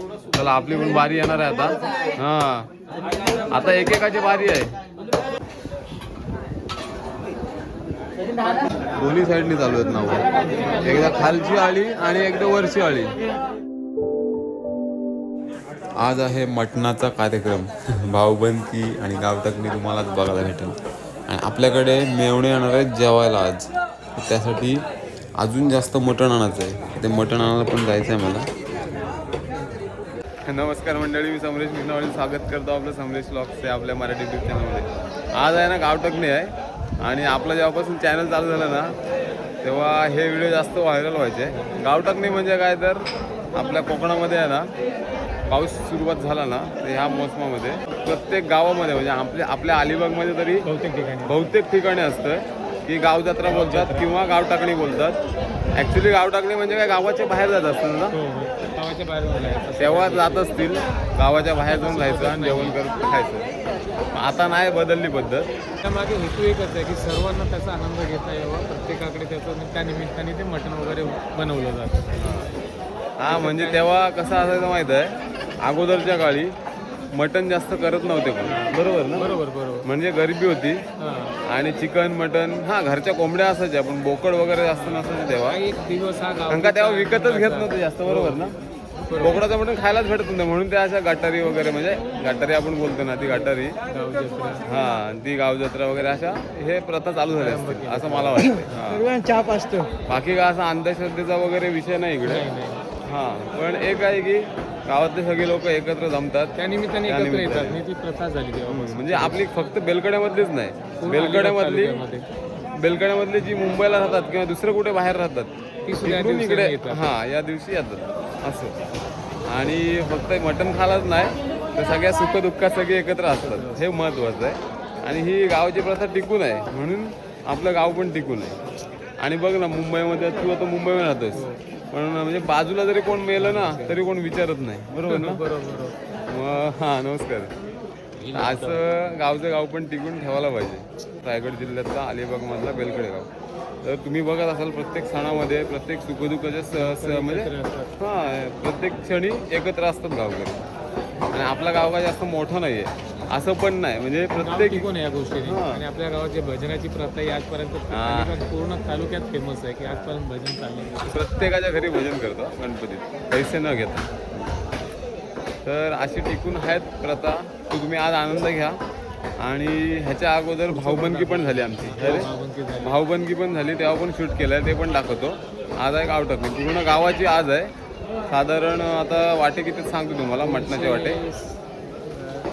चला आपली पण बारी येणार आहे आता. हा. आता एकेकाची बारी आहे. दोन्ही साईडनी चालू आहेत नाव. एकदा खालची आळी आणि एकदा वरची आळी. आज आहे मटणाचा कार्यक्रम. भाऊबंदकी आणि गावटकणी तुम्हालाच बघायला भेटेल. आणि आपल्याकडे मेवणे येणार आहेत जेवायला आज. त्यासाठी अजून जास्त मटण आणायचं आहे. ते मटण आणायला पण जायचं आहे मला. नमस्कार मंडळी मी समरेश मिनावळी स्वागत करतो आपलं समरेश ब्लॉग्सचे आपल्या मराठी युट्यूब चॅनलमध्ये आज आहे ना गावटकणी आहे आणि आपलं जेव्हापासून चॅनल चालू झालं ना तेव्हा हे व्हिडिओ जास्त व्हायरल व्हायचे. गावटकणी म्हणजे काय तर आपल्या कोकणामध्ये आहे ना पाऊस सुरुवात झाला ना तर ह्या मोसमामध्ये प्रत्येक गावामध्ये म्हणजे आपल्या आपल्या अलिबागमध्ये तरी बहुतेक ठिकाणी. बहुतेक ठिकाणी असतं की गाव जत्रा बोलतात किंवा गाव टाकणी बोलतात. ॲक्च्युली गाव टाकणी म्हणजे काय गावाच्या बाहेर जात असतं ना? हो हो. गावाच्या बाहेर तेव्हा जात असतील गावाच्या बाहेर जाऊन राहायचं आणि जेवण करून खायचं. आता नाही बदलली पद्धत. त्यामागे हेतू एकच आहे की सर्वांना त्याचा आनंद घेता यावा प्रत्येकाकडे त्याचं त्या निमित्ताने ते मटण वगैरे बनवलं जातं. हा म्हणजे तेव्हा कसं असायचं माहीत आहे अगोदरच्या काळी मटण जास्त करत नव्हते पण. बरोबर ना? बरोबर बरोबर. म्हणजे गरिबी होती. हां. आणि चिकन मटन हा घरच्या कोंबड्या असायच्या पण बोकड वगैरे जास्त नसायचे तेव्हा. एक दिवस हा गाव कारण का तेव्हा विकतच घेत नव्हतं जास्त बरोबर ना? बोकडाचं मटण खायलाच भेटत नव्हतं म्हणून त्या अशा गटारी वगैरे म्हणजे गटारी आपण बोलतो ना ती गटारी. हा ती गाव जत्रा वगैरे अशा हे प्रथा चालू झाल्या असतील असं मला वाटतं हा. चाप असतो. बाकी काय असा अंधश्रद्धेचा वगैरे विषय नाही इकडे. नाही नाही. हा पण एक आहे की गावातले सगळे लोक एकत्र जमतात. त्या निमित्ताने एकत्र. येतात. ती प्रथा झाली म्हणजे आपली फक्त बेलकड्यामधलीच नाही. बेलकड्यामधली बेलकड्यामधली जी मुंबईला राहतात किंवा दुसरं कुठे बाहेर राहतात ती सुद्धा या तिकडून दिवसाला इकडे येतात. हा या दिवशी येतात. असं. आणि फक्त मटण खालाच नाही तर सगळ्या सुखदुःखात सगळे एकत्र असतात. हे महत्वाचं आहे. आणि ही गावाची प्रथा टिकून आहे. म्हणून आपलं गाव पण टिकून आहे. आणि बघ ना मुंबईमध्ये तू आता मुंबईमध्ये राहतोस पण म्हणजे बाजूला जरी कोण मेलं ना तरी कोण विचारत नाही. बरोबर ना? बरोबर हां नमस्कार. असं गावचं गाव पण टिकून ठेवायला पाहिजे. रायगड जिल्ह्यातला अलिबागमधला बेलकडे गाव तर तुम्ही बघत असाल प्रत्येक सणामध्ये प्रत्येक सुखदुःखाच्या म्हणजे हां प्रत्येक क्षणी एकत्र असतात गावकरी. आणि आपला गाव काय जास्त मोठं नाही आहे असं पण नाही. म्हणजे प्रत्येक टिकून आहे या गोष्टीने. हां. आणि आपल्या गावात जे भजनाची प्रथा आहे आजपर्यंत हां. अलिबाग पूर्ण तालुक्यात फेमस आहे की आजपर्यंत भजन चाललं प्रत्येकाच्या घरी भजन करतो गणपतीत. पैसे न घेता. तर अशी टिकून आहेत प्रथा. तो तुम्ही आज आनंद घ्या. आणि ह्याच्या अगोदर भाऊबंदकी पण झाली आमची. अरे झाली? भाऊबंदकी पण झाली. तेव्हा पण शूट केलं ते पण दाखवतो. आज आहे गावटक पूर्ण गावाची आज आहे. साधारण आता वाटे किती सांगतो तुम्हाला? मटणाचे वाटे.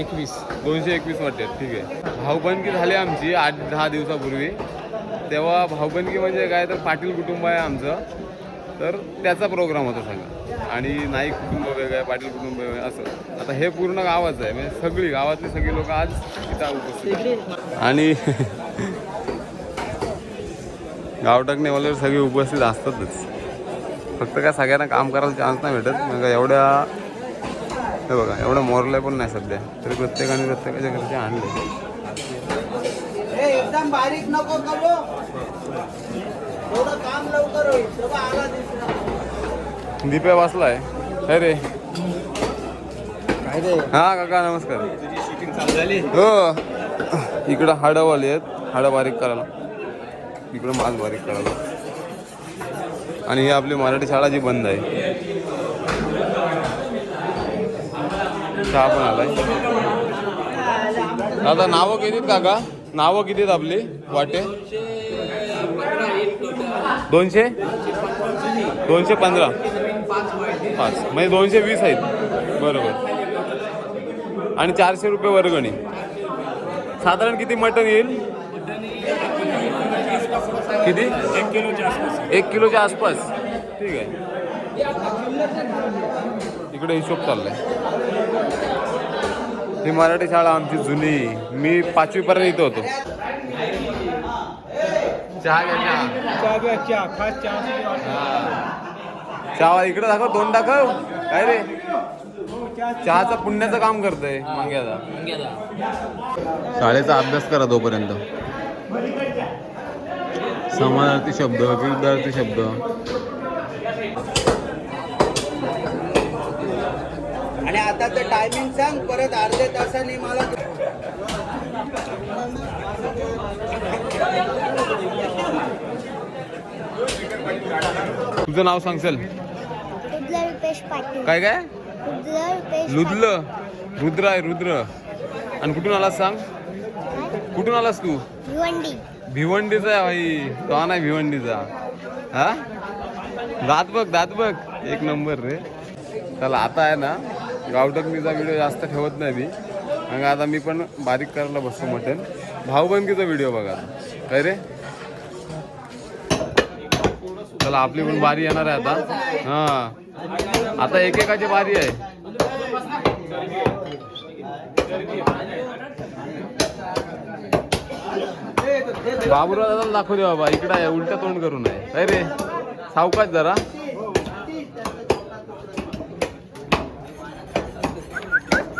एकवीस. दोनशे एकवीस वाटते आहेत ठीक आहे. भाऊबंदकी झाली आमची आठ दहा दिवसापूर्वी. तेव्हा भाऊबंदकी म्हणजे काय तर पाटील कुटुंब आहे आमचं. तर त्याचा प्रोग्राम होता सगळा. आणि नाईक कुटुंब वेगळं आहे पाटील कुटुंब वेगळं असं. आता हे पूर्ण गावाचं आहे. म्हणजे सगळी गावातली सगळी लोक आज इथं उपस्थित आणि गावटकने सगळे उपस्थित असतातच. फक्त काय सगळ्यांना काम करायला चान्स नाही भेटत. मग एवढ्या हे बघा एवढं मोरलं पण नाही सध्या. तरी प्रत्येकाने प्रत्येकाच्या घरचे आणले. ए, एकदम बारीक नको करू. थोडं काम लवकर होईल. तेव्हा आला दिसला. दीप्या वाचलाय काय रे. काय रे? हा काका नमस्कार. हो. इकडं हाडंवाले आहेत. हाडं बारीक करायला. इकडं माल बारीक करायला. आणि ही आपली मराठी शाळा जी बंद आहे. चहा पण आलाय. दादा नावं किती काका? नावं किती आहेत आपली? वाटे? दोनशे? दोनशे पंधरा. पाच. म्हणजे दोनशे वीस आहेत. बरोबर. आणि चारशे रुपये वर्गणी. साधारण किती मटण येईल? किती? एक किलोच्या आसपास एक किलोच्या आसपास. ठीक आहे. इकडे हिशोब चाललाय. ही मराठी शाळा आमची जुनी. मी पाचवी पर्यंत इथं होतो. चहा इकडे दाखव दोन दाखव. काय रे? चहाचं पुण्याचं काम करतोय मांग्याचा शाळेचा अभ्यास करा तोपर्यंत. समानार्थी शब्द विरुद्धार्थी शब्द. आणि आता तर टायमिंग सांग परत अर्ध्या तासाने मला तुझं नाव सांगशील? रुद्र रुपेश पाटील. काय काय? लुदलं रुद्र. आहे रुद्र. आणि कुठून आलास सांग. कुठून आलास तू? भिवंडी. भिवंडीचा आहे भाई. तो नाही भिवंडीचा. हा? दात बघ दात बघ. एक नंबर रे. चला आता आहे ना गावटकणीचा व्हिडिओ जास्त ठेवत नाही मी. मग आता मी पण बारीक करायला बसतो मटन भाऊबंदकीचा व्हिडिओ बघा. काय रे? चला आपली पण बारी येणार आहे आता. हा. आता एकेकाची बारी आहे. बाबूराव दादा दाखवू दे बाबा. इकडं आहे उलट्या तोंड करून आहे. काय रे? सावकाश जरा.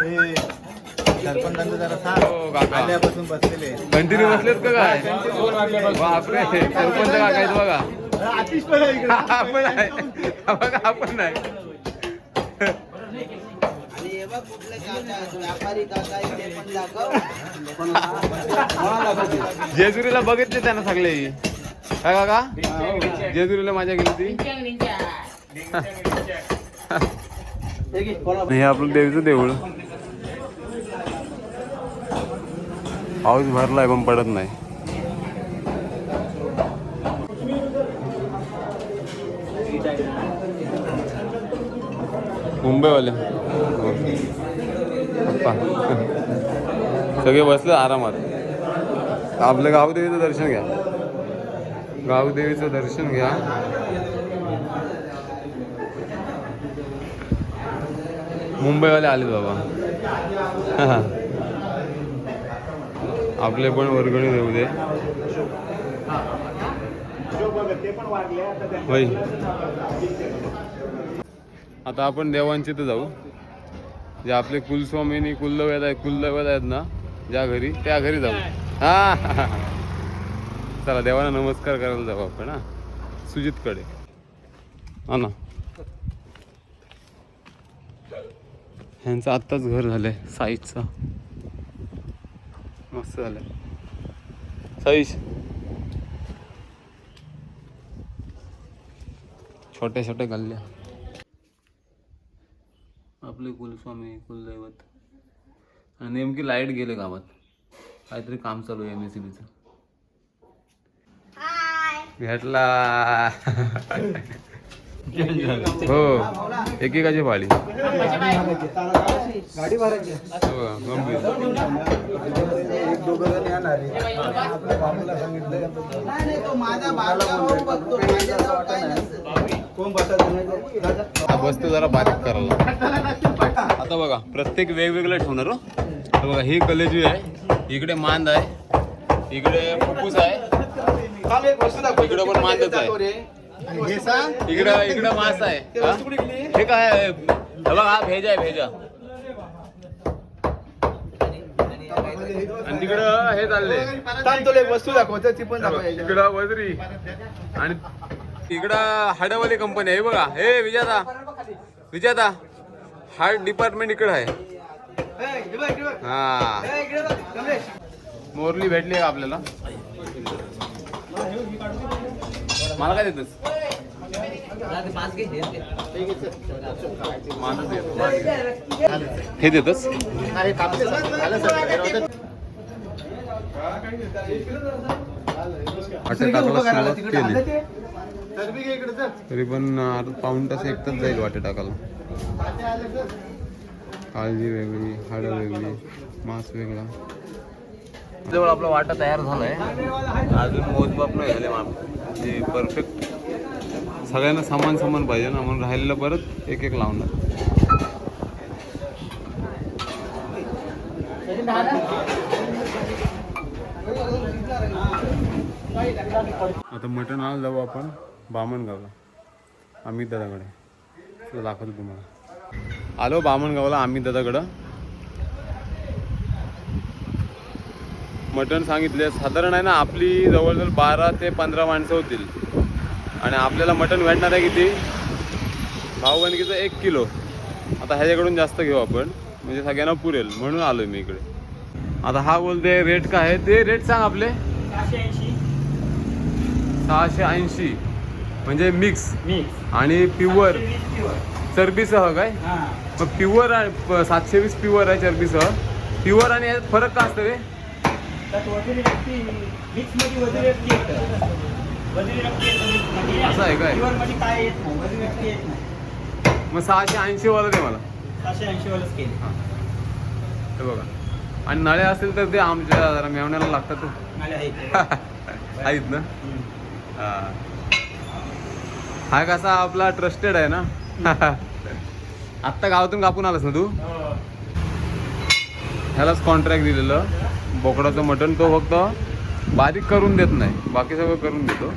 सरपंचांचं जरा सांग आल्यापासून बसलेले कंटिन्यू बसलेत का काय? बापरे सरपंच काका बघा. आतिश पण आहे. आपण आहे. बघा आपण नाही जेजुरीला बघितले त्यानं सगळे. काय काका? जेजुरीला माझ्या गेली ती हे आपलं देवीचं देऊळ. पाऊस भरलाय पण पडत नाही. मुंबईवाले. पप्पा. सगळे बसले आरामात. आपलं गावदेवीचं दर्शन घ्या. गावदेवीचं दर्शन घ्या. मुंबईवाले आले बाबा. आपले पण वर्गणी देऊ दे. होय. आता आपण देवांचे तर जाऊ. जे आपले कुलस्वामीनी कुलदैवत आहेत कुलदैवत आहेत ना ज्या घरी त्या घरी जाऊ. हा. चला देवाला नमस्कार करायला जाऊ आपण हा. सुजितकडे. हा ना. ह्यांचं आत्ताच घर झालंय साईजचं. मस्त झालंय साईज छोट्या छोट्या गल्ल्या आपले कुलस्वामी कुलदैवत. आणि नेमकी लाइट गेले गावात. काहीतरी काम चालू आहे एम एस सी बीचं हाय भेटला. हो. एकेकाची पाळी. गाडी दोघं जण येणार आहे. आपल्या बाबूला सांगितलं नाही नाही तो माझा बारका भाऊ बघतो माझ्याजवळ काय नसतं कोण बसायचं नाही दादा. हा बसतो जरा बारीक करायला आता बघा प्रत्येक वेगवेगळं ठेवणार हो बघा ही कलेजी आहे इकडे मांद आहे इकडे फुफ्फुस आहे थांब एक वस्तू दाखव. इकडं पण मांदच आहे. हे इकडं इकडं मांस आहे हा? काय? हे बघा हा भेज आहे भेजा आणि तिकडं हे चाललंय. थांब तुला एक वस्तू दाखवायचं ती पण दाखवायची इकडं वजरी. आणि इकडं हाडावाली कंपनी आहे. हे बघा. हे विजाता. विजाता हार्ड डिपार्टमेंट इकडं आहे. हा. मोरली भेटली का आपल्याला? मला काय देतस. हे ते. तर पण पाऊण तास एक तास जाईल वाटे टाकायला. काळजी वेगळी हाडं वेगळी मांस वेगळा. जवळ आपला वाटा तयार झालाय. अजून मोजमाप नाही झाले म्हणजे परफेक्ट सगळ्यांना समान समान पाहिजे ना म्हणून राहिलेलं परत एक एक लावणार. आता मटण आलं जाऊ आपण बामणगावला अमित दादाकडे. तुला दाखवतो तुम्हाला. आलो बामणगावला आम्ही दादाकडं. मटण सांगितले साधारण आहे ना आपली जवळजवळ बारा ते पंधरा माणसं होतील. आणि आपल्याला मटण भेटणार आहे किती? भाऊबंदकीचं एक किलो. आता ह्याच्याकडून जास्त घेऊ आपण. म्हणजे सगळ्यांना पुरेल. म्हणून आलोय मी इकडे. आता हा बोलते रेट काय आहे? ते रेट सांग आपले. सहाशे ऐंशी. म्हणजे मिक्स आणि प्युअर चरबीसह काय? मग प्युअर आहे सातशे वीस प्युअर आहे चरबीसह. प्युअर आणि यात फरक का असतं रे? असं आहे काय? मग सहाशे ऐंशी वाला दे मला. हे. बघा. आणि नळे असतील तर ते आमच्या जरा मेवण्याला लागतात आहेत. ना? हा. हा कसा आपला ट्रस्टेड आहे ना? आत्ता गावातून कापून आलास ना तू? ह्यालाच कॉन्ट्रॅक्ट दिलेलं. बोकडाचं मटण तो फक्त बारीक करून देत नाही. बाकी सगळं करून देतो.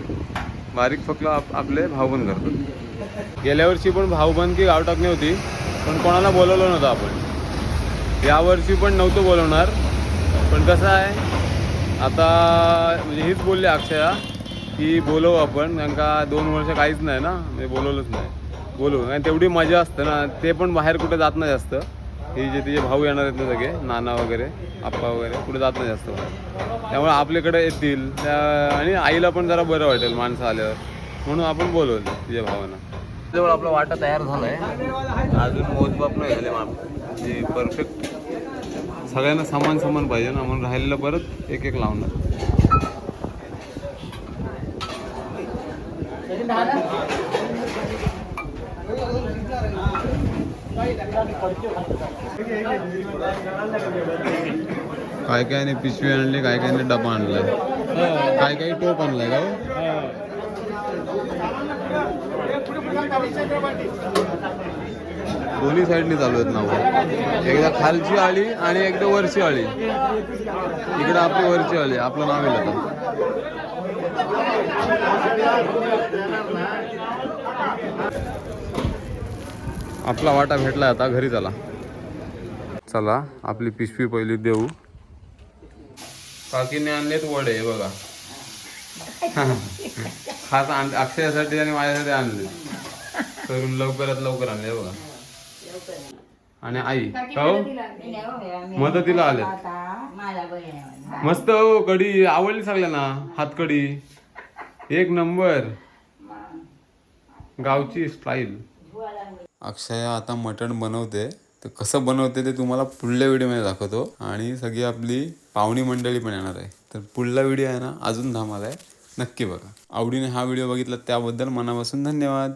बारीक फक्त आप आपले भाऊबंद करतो. गेल्या वर्षी पण भाऊबंदकी गाव टाकणी होती पण कोणाला बोलवलं नव्हतं आपण. यावर्षी पण नव्हतं बोलवणार पण कसं आहे आता म्हणजे हीच बोलली अक्षया की बोलवू आपण कारण का दोन वर्ष काहीच नाही ना म्हणजे बोलवलंच नाही. बोलवू आणि तेवढी मजा असते ना ते पण बाहेर कुठे जात नाही जास्त. हे जे तिचे भाऊ येणार आहेत ना सगळे नाना वगैरे आप्पा वगैरे कुठे जात नाही जास्त. त्यामुळे आपल्याकडे येतील. त्या आणि आईला पण जरा बरं वाटेल माणसं आल्यावर. म्हणून आपण बोलवलं तिच्या भावांना. जवळ आपला वाटा तयार झाला आहे अजून मोजमाप नाही झाले म्हणजे परफेक्ट सगळ्यांना समान समान पाहिजे ना म्हणून राहिलेलं परत एक एक लावणार. काय काय नाही पिशवी आणली काय काय नाही डबा आणलाय. काय काही टोप आणलाय का हो? दोन्ही साईडनी चालू आहेत नाव. एकदा खालची आळी आणि एकदा वरची आळी. इकडे आपली वरची आळी आपलं नाव येईल आता आपला वाटा भेटला आता घरी चला. चला आपली पिशवी पहिली देऊ. काकीने आणलेत वडे हे बघा. खास आण- अक्षयासाठी आणि माझ्यासाठी आणले. करून लवकरात लवकर आणले हे बघा. आणि आई हो? मदतीला आले. मस्त हो कढी आवडली सगळ्यांना. हातकडी. एक नंबर. गावची स्टाईल. अक्षया आता मटण बनवते. तर कसं बनवते ते तुम्हाला पुढल्या व्हिडिओमध्ये दाखवतो. आणि सगळी आपली पाहुणी मंडळी पण येणार आहे. तर पुढला व्हिडिओ आहे ना अजून धामाला आहे नक्की बघा. आवडीने हा व्हिडिओ बघितला त्याबद्दल मनापासून धन्यवाद.